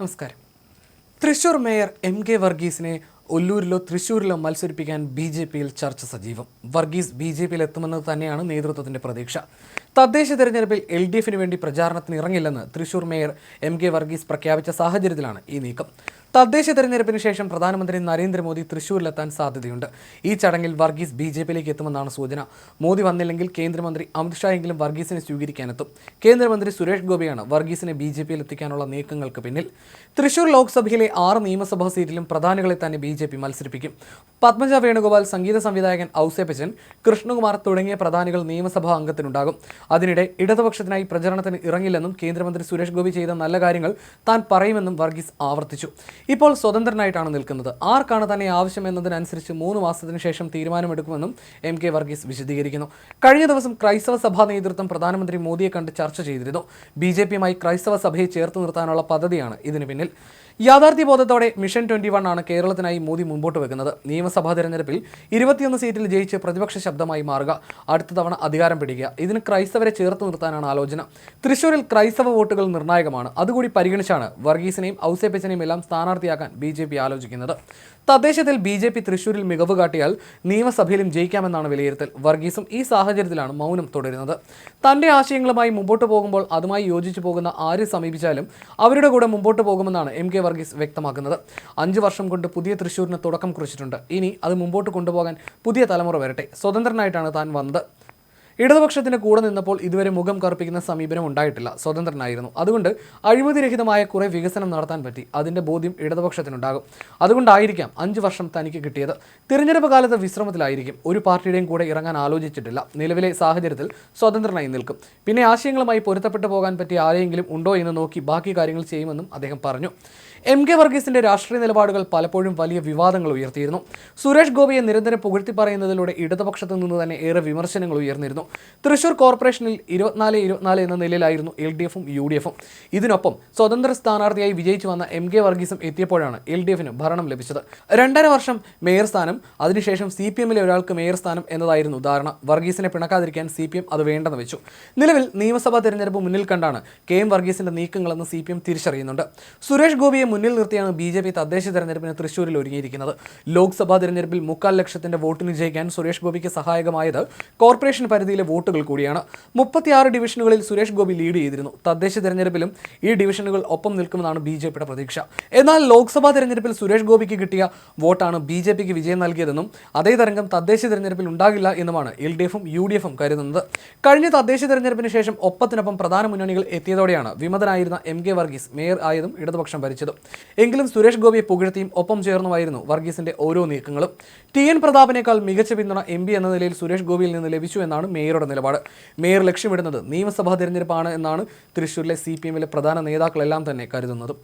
നമസ്കാരം. Thrissur mayor M K വർഗീസിനെ ഒല്ലൂരിലോ തൃശൂരിലോ മത്സരിപ്പിക്കാൻ ബി ജെ പിയിൽ ചർച്ച സജീവം. വർഗീസ് ബി ജെ പിയിൽ എത്തുമെന്നത് തന്നെയാണ് നേതൃത്വത്തിന്റെ പ്രതീക്ഷ. തദ്ദേശ തെരഞ്ഞെടുപ്പിൽ എൽ ഡി എഫിന് വേണ്ടി പ്രചാരണത്തിന് ഇറങ്ങില്ലെന്ന് Thrissur mayor M K Varghese പ്രഖ്യാപിച്ച സാഹചര്യത്തിലാണ് ഈ നീക്കം. തദ്ദേശ തെരഞ്ഞെടുപ്പിന് ശേഷം പ്രധാനമന്ത്രി നരേന്ദ്രമോദി തൃശൂരിലെത്താൻ സാധ്യതയുണ്ട്. ഈ ചടങ്ങിൽ വർഗീസ് ബി ജെ പിയിലേക്ക് എത്തുമെന്നാണ് സൂചന. മോദി വന്നില്ലെങ്കിൽ കേന്ദ്രമന്ത്രി അമിത്ഷായെങ്കിലും വർഗീസിനെ സ്വീകരിക്കാനെത്തും. കേന്ദ്രമന്ത്രി സുരേഷ് ഗോപിയാണ് വർഗീസിനെ ബി ജെ പിയിൽ എത്തിക്കാനുള്ള നീക്കങ്ങൾക്ക് പിന്നിൽ. തൃശൂർ ലോക്സഭയിലെ ആറ് നിയമസഭാ സീറ്റിലും പ്രധാനികളെ തന്നെ ബി മത്സരിപ്പിക്കും. പത്മജ വേണുഗോപാൽ സംഗീത സംവിധായകൻ ഔസേപ്പച്ചൻ കൃഷ്ണകുമാർ തുടങ്ങിയ പ്രധാനികൾ നിയമസഭാ അംഗത്തിനുണ്ടാകും. അതിനിടെ ഇടതുപക്ഷത്തിനായി പ്രചരണത്തിന് ഇറങ്ങില്ലെന്നും കേന്ദ്രമന്ത്രി സുരേഷ് ഗോപി ചെയ്ത നല്ല കാര്യങ്ങൾ താൻ പറയുമെന്നും വർഗീസ് ആവർത്തിച്ചു. ഇപ്പോൾ സ്വതന്ത്രനായിട്ടാണ് നിൽക്കുന്നത്. ആർക്കാണ് തന്നെ ആവശ്യം എന്നതിനനുസരിച്ച് മൂന്ന് മാസത്തിന് ശേഷം തീരുമാനമെടുക്കുമെന്നും എം കെ വർഗീസ് വിശദീകരിക്കുന്നു. കഴിഞ്ഞ ദിവസം ക്രൈസ്തവ സഭാ നേതൃത്വം പ്രധാനമന്ത്രി മോദിയെ കണ്ട് ചർച്ച ചെയ്തിരുന്നു. ബി ജെ പിയുമായി ക്രൈസ്തവ സഭയെ ചേർത്ത് നിർത്താനുള്ള പദ്ധതിയാണ് ഇതിന് പിന്നിൽ. യാഥാർത്ഥ്യബോധത്തോടെ മിഷൻ ട്വന്റി വൺ ആണ് കേരളത്തിനായി മോദി മുമ്പോട്ട് വെക്കുന്നത്. നിയമസഭാ തെരഞ്ഞെടുപ്പിൽ ഇരുപത്തിയൊന്ന് സീറ്റിൽ ജയിച്ച് പ്രതിപക്ഷ ശബ്ദമായി മാറുക. അടുത്ത തവണ അധികാരം പിടിക്കുക. ഇതിന് ക്രൈസ്തവരെ ചേർത്ത് നിർത്താനാണ് ആലോചന. തൃശൂരിൽ ക്രൈസ്തവ വോട്ടുകൾ നിർണായകമാണ്. അതുകൂടി പരിഗണിച്ചാണ് വർഗീസിനെയും ഔസേപ്പച്ചനെയും എല്ലാം സ്ഥാനാർത്ഥിയാക്കാൻ ബി ജെ പി ആലോചിക്കുന്നത്. തദ്ദേശത്തിൽ ബി ജെ പി തൃശൂരിൽ മികവ് കാട്ടിയാൽ നിയമസഭയിലും ജയിക്കാമെന്നാണ് വിലയിരുത്തൽ. വർഗീസും ഈ സാഹചര്യത്തിലാണ് മൗനം തുടരുന്നത്. തന്റെ ആശയങ്ങളുമായി മുമ്പോട്ട് പോകുമ്പോൾ അതുമായി യോജിച്ചു പോകുന്ന ആര് സമീപിച്ചാലും അവരുടെ കൂടെ മുമ്പോട്ട് പോകുമെന്നാണ് എം കെ വർഗീസ് വ്യക്തമാക്കുന്നത്. അഞ്ച് വർഷം കൊണ്ട് പുതിയ തൃശ്ശൂരിന് തുടക്കം കുറിച്ചിട്ടുണ്ട്. ഇനി അത് മുമ്പോട്ട് കൊണ്ടുപോകാൻ പുതിയ തലമുറ വരട്ടെ. സ്വതന്ത്രനായിട്ടാണ് താൻ വന്നത്. ഇടതുപക്ഷത്തിന് കൂടെ നിന്നപ്പോൾ ഇതുവരെ മുഖം കറുപ്പിക്കുന്ന സമീപനം ഉണ്ടായിട്ടില്ല. സ്വതന്ത്രനായിരുന്നു. അതുകൊണ്ട് അഴിമതിരഹിതമായ കുറേ വികസനം നടത്താൻ പറ്റി. അതിന്റെ ബോധ്യം ഇടതുപക്ഷത്തിനുണ്ടാകും. അതുകൊണ്ടായിരിക്കാം അഞ്ച് വർഷം തനിക്ക് കിട്ടിയത്. തിരഞ്ഞെടുപ്പ് കാലത്ത് വിശ്രമത്തിലായിരിക്കും. ഒരു പാർട്ടിയുടെയും കൂടെ ഇറങ്ങാൻ ആലോചിച്ചിട്ടില്ല. നിലവിലെ സാഹചര്യത്തിൽ സ്വതന്ത്രനായി നിൽക്കും. പിന്നെ ആശയങ്ങളുമായി പൊരുത്തപ്പെട്ടു പോകാൻ പറ്റിയ ആരെങ്കിലും ഉണ്ടോ എന്ന് നോക്കി ബാക്കി കാര്യങ്ങൾ ചെയ്യുമെന്നും അദ്ദേഹം പറഞ്ഞു. എം കെ വർഗീസിന്റെ രാഷ്ട്രീയ നിലപാടുകൾ പലപ്പോഴും വലിയ വിവാദങ്ങൾ ഉയർത്തിയിരുന്നു. സുരേഷ് ഗോപിയെ നിരന്തരം പുകഴ്ത്തി പറയുന്നതിലൂടെ ഇടതുപക്ഷത്തു നിന്ന് തന്നെ ഏറെ വിമർശനങ്ങൾ ഉയർന്നിരുന്നു. തൃശൂർ കോർപ്പറേഷനിൽ ഇരുപത്തിനാല് ഇരുപത്തിനാല് എന്ന നിലയിലായിരുന്നു എൽ ഡി എഫും യു ഡി എഫും. ഇതിനൊപ്പം സ്വതന്ത്ര സ്ഥാനാർത്ഥിയായി വിജയിച്ചു വന്ന എം കെ വർഗീസും എത്തിയപ്പോഴാണ് എൽ ഡി എഫിന് ഭരണം ലഭിച്ചത്. രണ്ടര വർഷം മേയർ സ്ഥാനം അതിനുശേഷം സി പി എമ്മിലെ ഒരാൾക്ക് മേയർ സ്ഥാനം എന്നതായിരുന്നു ധാരണ. വർഗീസിനെ പിണക്കാതിരിക്കാൻ സി പി എം അത് വേണ്ടെന്ന് വെച്ചു. നിലവിൽ നിയമസഭാ തെരഞ്ഞെടുപ്പ് മുന്നിൽ കണ്ടാണ് കെ എം വർഗീസിന്റെ നീക്കങ്ങളെന്ന് സി പി എം തിരിച്ചറിയുന്നുണ്ട്. സുരേഷ് ഗോപിയെ മുന്നിൽ നിർത്തിയാണ് ബി ജെ പി തദ്ദേശ തെരഞ്ഞെടുപ്പിന് തൃശ്ശൂരിൽ ഒരുങ്ങിയിരിക്കുന്നത്. ലോക്സഭാ തെരഞ്ഞെടുപ്പിൽ മുക്കാൽ ലക്ഷത്തിന്റെ വോട്ടിന് ജയിക്കാൻ സുരേഷ് ഗോപിക്ക് സഹായകമായത് കോർപ്പറേഷൻ പരിധിയിലെ വോട്ടുകൾ കൂടിയാണ്. മുപ്പത്തിയാറ് ഡിവിഷനുകളിൽ സുരേഷ് ഗോപി ലീഡ് ചെയ്തിരുന്നു. തദ്ദേശ തെരഞ്ഞെടുപ്പിലും ഈ ഡിവിഷനുകൾ ഒപ്പം നിൽക്കുമെന്നാണ് ബി ജെ പിയുടെ പ്രതീക്ഷ. എന്നാൽ ലോക്സഭാ തെരഞ്ഞെടുപ്പിൽ സുരേഷ് ഗോപിക്ക് കിട്ടിയ വോട്ടാണ് ബി ജെ പിക്ക് വിജയം നൽകിയതെന്നും അതേ തരംഗം തദ്ദേശ തെരഞ്ഞെടുപ്പിൽ ഉണ്ടാകില്ല എന്നുമാണ് എൽ ഡി എഫും യു ഡി എഫും കരുതുന്നത്. കഴിഞ്ഞ തദ്ദേശ തെരഞ്ഞെടുപ്പിന് ശേഷം ഒപ്പത്തിനൊപ്പം പ്രധാന മുന്നണികൾ എത്തിയതോടെയാണ് വിമതനായിരുന്ന എം കെ വർഗീസ് മേയർ ആയതും ഇടതുപക്ഷം ഭരിച്ചതും. എങ്കിലും സുരേഷ് ഗോപിയെ പുകഴ്ത്തിയും ഒപ്പം ചേർന്നുമായിരുന്നു വർഗീസിന്റെ ഓരോ നീക്കങ്ങളും. ടി എൻ പ്രതാപിനേക്കാൾ മികച്ച പിന്തുണ എം പി എന്ന നിലയിൽ സുരേഷ് ഗോപിയിൽ നിന്ന് ലഭിച്ചു എന്നാണ് മേയറുടെ നിലപാട്. മേയർ ലക്ഷ്യമിടുന്നത് നിയമസഭാ തെരഞ്ഞെടുപ്പാണ് എന്നാണ് തൃശൂരിലെ സി പി എമ്മിലെ പ്രധാന നേതാക്കളെല്ലാം തന്നെ കരുതുന്നത്.